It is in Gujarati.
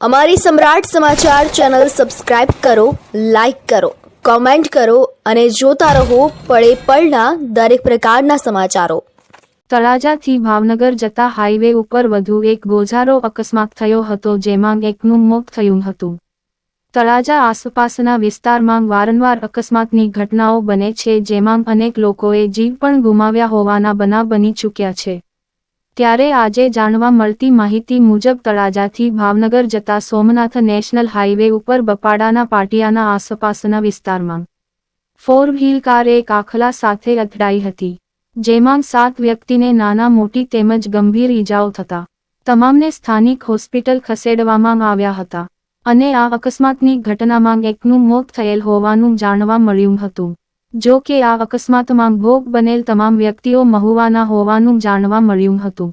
અમારી સમ્રાટ સમાચાર ચેનલ સબસ્ક્રાઇબ કરો, લાઇક કરો, કોમેન્ટ કરો અને જોતા રહો પળે પળના દરેક પ્રકારના સમાચારો. તળાજાથી ભાવનગર જતા હાઈવે ઉપર વધુ એક ગોઝારો અકસ્માત થયો હતો જેમાં એકનું મોત થયું હતું. તળાજા આસપાસના વિસ્તારમાં વારંવાર અકસ્માતની ઘટનાઓ બને છે જેમાં અનેક લોકોએ જીવ પણ ગુમાવ્યા હોવાના બનાવ બની ચૂક્યા છે. ત્યારે આજે જાણવા મળતી માહિતી મુજબ તળાજાથી ભાવનગર જતા સોમનાથ નેશનલ હાઈવે ઉપર બપાડાના પાટિયાના આસપાસના વિસ્તારમાં ફોર વ્હીલ કાર એક આખલા સાથે અથડાઈ હતી, જેમાં સાત વ્યક્તિને નાના, મોટી તેમજ ગંભીર ઈજાઓ થતા તમામને સ્થાનિક હોસ્પિટલ ખસેડવામાં આવ્યા હતા અને આ અકસ્માતની ઘટનામાં એકનું મોત થયેલ હોવાનું જાણવા મળ્યું હતું. જો કે આ અકસ્માતમાં ભોગ બનેલ તમામ વ્યક્તિઓ મહુવાના હોવાનું જાણવા મળ્યું હતું.